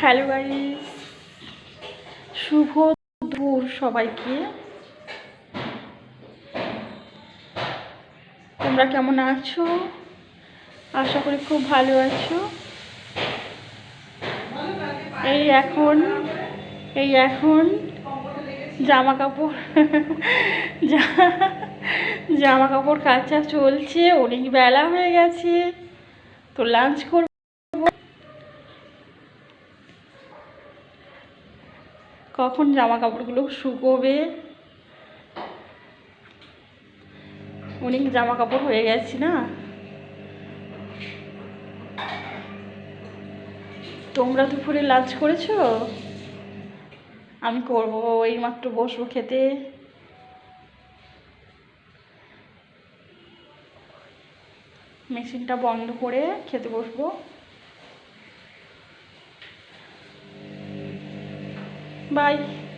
Hello guys শুভ দুপুর সবাইকে। তোমরা কেমন আছো? আশা করি খুব ভালো আছো। এই এখন এই এখন জামা কাপড় জামা কাপড় কাচা চলছে, অনেক বেলা হয়ে গেছে। তো লাঞ্চ করব কখন জামা কাপড়গুলো শুকোবে? অনেক জামা কাপড় হয়ে গেছে না? তোমরা দুপুরে লাঞ্চ করেছ? আমি করব, এইমাত্র বসবো খেতে। মেশিনটা বন্ধ করে খেতে বসবো। Bye.